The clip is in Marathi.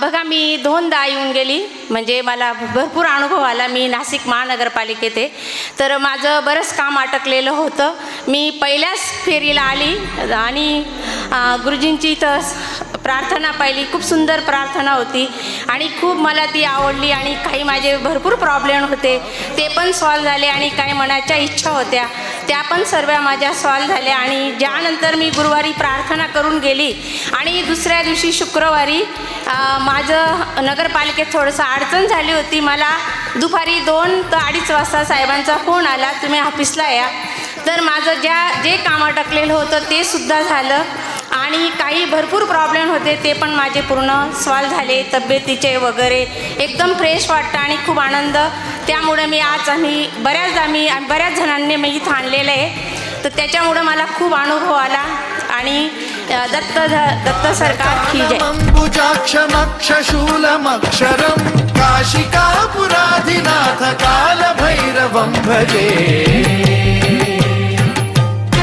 बघा मी दोनदा येऊन गेली. म्हणजे मला भरपूर अनुभव आला. मी नाशिक महानगरपालिकेत. आहे तर माझं बरंच काम अटकलेलं होतं. मी पहिल्याच फेरीला आली आणि गुरुजींची तर प्रार्थना पाहिली. खूप सुंदर प्रार्थना होती. आणि खूप मला ती आवडली आणि काही माझे भरपूर प्रॉब्लेम होते. ते पण सॉल्व झाले आणि काही मनाच्या इच्छा होत्या. त्या पण सर्व माझ्या सॉल्व झाल्या आणि ज्यानंतर मी गुरुवारी प्रार्थना करून गेली. आणि दुसऱ्या दिवशी शुक्रवारी माझं नगरपालिकेत थोडंसं अडचण झाली होती. मला दुपारी दोन ते अडीच वाजता साहेबांचा फोन आला तुम्ही ऑफिसला या. तर माझं ज्या जे काम अटकलेलं होतं ते सुद्धा झालं. आणि काही भरपूर प्रॉब्लेम होते ते पण माझे पूर्ण सॉल्व झाले तब्येतीचे वगैरे. एकदम फ्रेश वाटतं आणि खूप आनंद. त्यामुळे मी आज आम्ही बऱ्याच आम्ही बऱ्याच जणांनी मी इथं आणलेलं आहे. तर त्याच्यामुळं मला खूप अनुभव आला. आणि दत्त दत्त सरकार की जय. अम्बुजाक्षमक्षशूलमक्षरम् काशिकापुराधिनाथ कालभैरवं भजे.